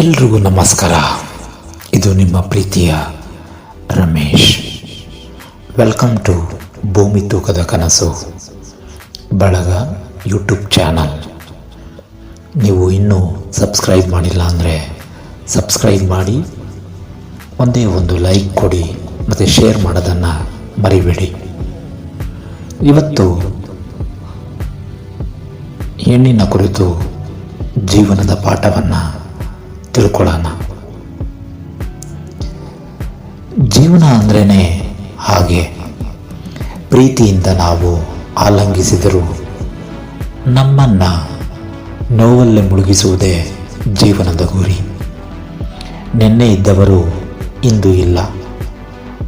ಎಲ್ರಿಗೂ ನಮಸ್ಕಾರ. ಇದು ನಿಮ್ಮ ಪ್ರೀತಿಯ ರಮೇಶ್. ವೆಲ್ಕಮ್ ಟು ಭೂಮಿ ತೂಕದ ಕನಸು ಬಳಗ ಯೂಟ್ಯೂಬ್ ಚಾನಲ್ ನೀವು ಇನ್ನೂ ಸಬ್ಸ್ಕ್ರೈಬ್ ಮಾಡಿಲ್ಲ ಅಂದರೆ ಸಬ್ಸ್ಕ್ರೈಬ್ ಮಾಡಿ, ಒಂದೇ ಒಂದು ಲೈಕ್ ಕೊಡಿ ಮತ್ತು ಶೇರ್ ಮಾಡೋದನ್ನು ಮರಿಬೇಡಿ. ಇವತ್ತು ಹೆಣ್ಣಿನ ಕುರಿತು ಜೀವನದ ಪಾಠವನ್ನು ತಿಳ್ಕೊಳ್ಳೋಣ. ಜೀವನ ಅಂದ್ರೇ ಹಾಗೆ. ಪ್ರೀತಿಯಿಂದ ನಾವು ಆಲಂಗಿಸಿದರೂ ನಮ್ಮನ್ನು ನೋವಲ್ಲೇ ಮುಳುಗಿಸುವುದೇ ಜೀವನದ ಗುರಿ. ನಿನ್ನೆ ಇದ್ದವರು ಇಂದು ಇಲ್ಲ.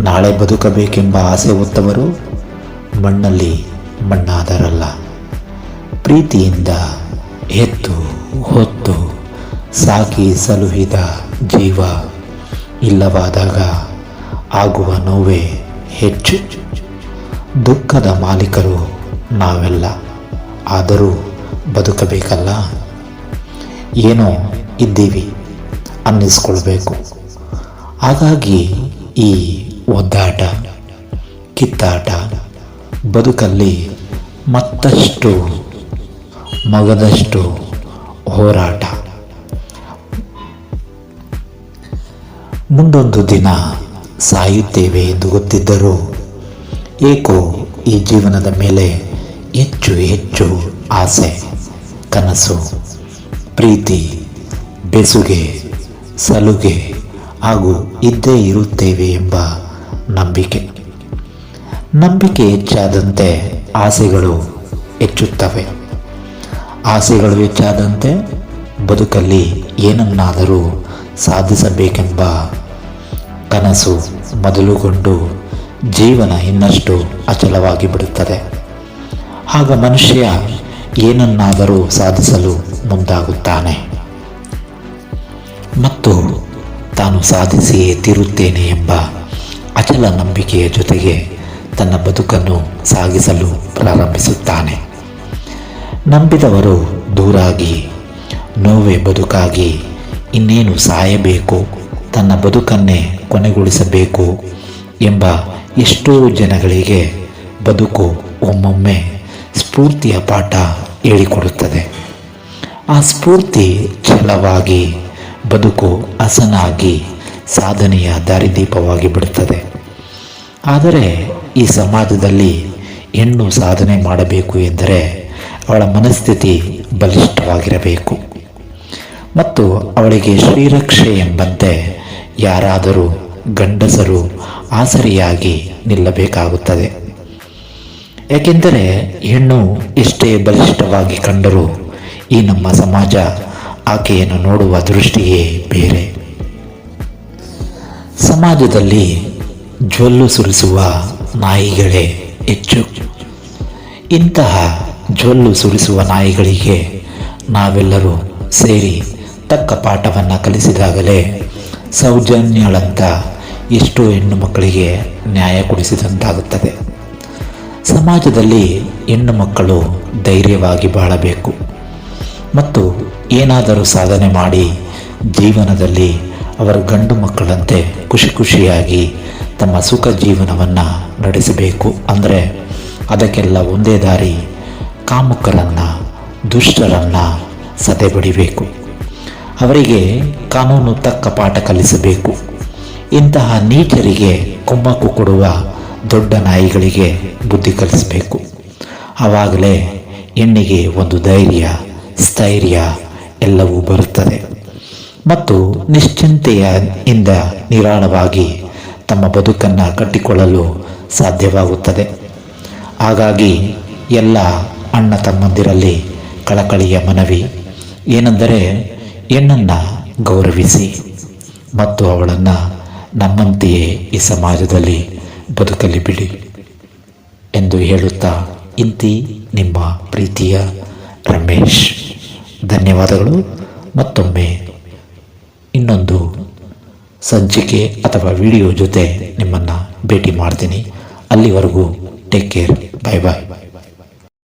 ನಾಳೆ ಬದುಕಬೇಕೆಂಬ ಆಸೆ ಹೊತ್ತವರು ಮಣ್ಣಲ್ಲಿ ಮಣ್ಣಾದರಲ್ಲ. ಪ್ರೀತಿಯಿಂದ ಎತ್ತು ಹೊತ್ತು ಸಾಕಿ ಸಲುಹಿದ ಜೀವ ಇಲ್ಲವಾದಾಗ ಆಗುವ ನೋವೇ ಹೆಚ್ಚು. ದುಃಖದ ಮಾಲೀಕರು ನಾವೆಲ್ಲ ಆದರೂ ಬದುಕಬೇಕಲ್ಲ? ಏನೋ ಇದ್ದೀವಿ, ಅನ್ನಿಸ್ಕೊಳ್ಬೇಕು. ಹಾಗಾಗಿ ಈ ಒದ್ದಾಟ, ಕಿತ್ತಾಟ ಬದುಕಲ್ಲಿ ಮತ್ತಷ್ಟು ಮಗದಷ್ಟು ಹೋರಾಟ. ಮುಂದೊಂದು ದಿನ ಸಾಯುತ್ತೇವೆ ಎಂದು ಗೊತ್ತಿದ್ದರೂ, ಏಕೋ ಈ ಜೀವನದ ಮೇಲೆ ಹೆಚ್ಚು ಹೆಚ್ಚು ಆಸೆ, ಕನಸು, ಪ್ರೀತಿ, ಬೆಸುಗೆ, ಸಲುಗೆ ಹಾಗೂ ಇದ್ದೇ ಇರುತ್ತೇವೆ ಎಂಬ ನಂಬಿಕೆ. ನಂಬಿಕೆ ಹೆಚ್ಚಾದಂತೆ ಆಸೆಗಳು ಹೆಚ್ಚುತ್ತವೆ. ಆಸೆಗಳು ಹೆಚ್ಚಾದಂತೆ ಬದುಕಲ್ಲಿ ಏನನ್ನಾದರೂ ಸಾಧಿಸಬೇಕೆಂಬ ಕನಸು ಮೊದಲುಗೊಂಡು ಜೀವನ ಇನ್ನಷ್ಟು ಅಚಲವಾಗಿ ಬಿಡುತ್ತದೆ. ಆಗ ಮನುಷ್ಯ ಏನನ್ನಾದರೂ ಸಾಧಿಸಲು ಮುಂದಾಗುತ್ತಾನೆ. ಮತ್ತು ತಾನು ಸಾಧಿಸಿಯೇ ತೀರುತ್ತೇನೆ ಎಂಬ ಅಚಲ ನಂಬಿಕೆಯ ಜೊತೆಗೆ ತನ್ನ ಬದುಕನ್ನು ಸಾಗಿಸಲು ಪ್ರಾರಂಭಿಸುತ್ತಾನೆ. ನಂಬಿದವರು ದೂರಾಗಿ, ನೋವೇ ಬದುಕಾಗಿ ಇನ್ನೇನು ಸಾಯಬೇಕು? ತನ್ನ ಬದುಕನ್ನೇ ಕೊನೆಗೊಳಿಸಬೇಕು ಎಂಬ ಎಷ್ಟೋ ಜನಗಳಿಗೆ ಬದುಕು ಒಮ್ಮೊಮ್ಮೆ ಸ್ಫೂರ್ತಿಯ ಪಾಠ ಹೇಳಿಕೊಡುತ್ತದೆ. ಆ ಸ್ಫೂರ್ತಿ ಛಲವಾಗಿ ಬದುಕು ಹಸನಾಗಿ ಸಾಧನೆಯ ದಾರಿದೀಪವಾಗಿ ಬಿಡುತ್ತದೆ. ಆದರೆ ಈ ಸಮಾಜದಲ್ಲಿ ಹೆಣ್ಣು ಸಾಧನೆ ಮಾಡಬೇಕು ಎಂದರೆ ಅವಳ ಮನಸ್ಥಿತಿ ಬಲಿಷ್ಠವಾಗಿರಬೇಕು. ಮತ್ತು ಅವಳಿಗೆ ಶ್ರೀರಕ್ಷೆ ಎಂಬಂತೆ ಯಾರಾದರೂ ಗಂಡಸರು ಆಸರಿಯಾಗಿ ನಿಲ್ಲಬೇಕಾಗುತ್ತದೆ. ಏಕೆಂದರೆ ಹೆಣ್ಣು ಎಷ್ಟೇ ಬಲಿಷ್ಠವಾಗಿ ಕಂಡರೂ ಈ ನಮ್ಮ ಸಮಾಜ ಆಕೆಯನ್ನು ನೋಡುವ ದೃಷ್ಟಿಯೇ ಬೇರೆ. ಸಮಾಜದಲ್ಲಿ ಜ್ವಲ್ಲು ಸುರಿಸುವ ನಾಯಿಗಳೇ ಹೆಚ್ಚು. ಇಂತಹ ಜ್ವಲ್ಲು ಸುರಿಸುವ ನಾಯಿಗಳಿಗೆ ನಾವೆಲ್ಲರೂ ಸೇರಿ ತಕ್ಕ ಪಾಠವನ್ನು ಕಲಿಸಿದಾಗಲೇ ಸೌಜನ್ಯಳಂತ ಎಷ್ಟೋ ಹೆಣ್ಣು ಮಕ್ಕಳಿಗೆ ನ್ಯಾಯ ಕೊಡಿಸಿದಂತಾಗುತ್ತದೆ. ಸಮಾಜದಲ್ಲಿ ಹೆಣ್ಣು ಮಕ್ಕಳು ಧೈರ್ಯವಾಗಿ ಬಾಳಬೇಕು. ಮತ್ತು ಏನಾದರೂ ಸಾಧನೆ ಮಾಡಿ ಜೀವನದಲ್ಲಿ ಅವರ ಗಂಡು ಮಕ್ಕಳಂತೆ ಖುಷಿ ಖುಷಿಯಾಗಿ ತಮ್ಮ ಸುಖ ಜೀವನವನ್ನು ನಡೆಸಬೇಕು. ಅಂದರೆ ಅದಕ್ಕೆಲ್ಲ ಒಂದೇ ದಾರಿ, ಕಾಮುಕರನ್ನು, ದುಷ್ಟರನ್ನು ಸದೆಬಡಿಬೇಕು. ಅವರಿಗೆ ಕಾನೂನು ತಕ್ಕ ಪಾಠ ಕಲಿಸಬೇಕು. ಇಂತಹ ನೀಚರಿಗೆ ಕುಮ್ಮಕ್ಕು ಕೊಡುವ ದೊಡ್ಡ ನಾಯಿಗಳಿಗೆ ಬುದ್ಧಿ ಕಲಿಸಬೇಕು. ಆವಾಗಲೇ ಹೆಣ್ಣಿಗೆ ಒಂದು ಧೈರ್ಯ, ಸ್ಥೈರ್ಯ ಎಲ್ಲವೂ ಬರುತ್ತದೆ. ಮತ್ತು ನಿಶ್ಚಿಂತೆಯ ಇಂದ ನಿರಾಳವಾಗಿ ತಮ್ಮ ಬದುಕನ್ನು ಕಟ್ಟಿಕೊಳ್ಳಲು ಸಾಧ್ಯವಾಗುತ್ತದೆ. ಹಾಗಾಗಿ ಎಲ್ಲ ಅಣ್ಣ ತಮ್ಮಂದಿರಲ್ಲಿ ಕಳಕಳಿಯ ಮನವಿ, ಏನೆಂದರೆ ಹೆಣ್ಣನ್ನು ಗೌರವಿಸಿ ಮತ್ತು ಅವಳನ್ನು ನಮ್ಮಂತೆಯೇ ಈ ಸಮಾಜದಲ್ಲಿ ಬದುಕಲಿ ಬಿಡಿ ಎಂದು ಹೇಳುತ್ತಾ ಇಂತಿ ನಿಮ್ಮ ಪ್ರೀತಿಯ ರಮೇಶ್. ಧನ್ಯವಾದಗಳು. ಮತ್ತೊಮ್ಮೆ ಇನ್ನೊಂದು ಸಂಚಿಕೆ ಅಥವಾ ವಿಡಿಯೋ ಜೊತೆ ನಿಮ್ಮನ್ನು ಭೇಟಿ ಮಾಡ್ತೀನಿ. ಅಲ್ಲಿವರೆಗೂ ಟೇಕ್ ಕೇರ್. ಬಾಯ್ ಬಾಯ್.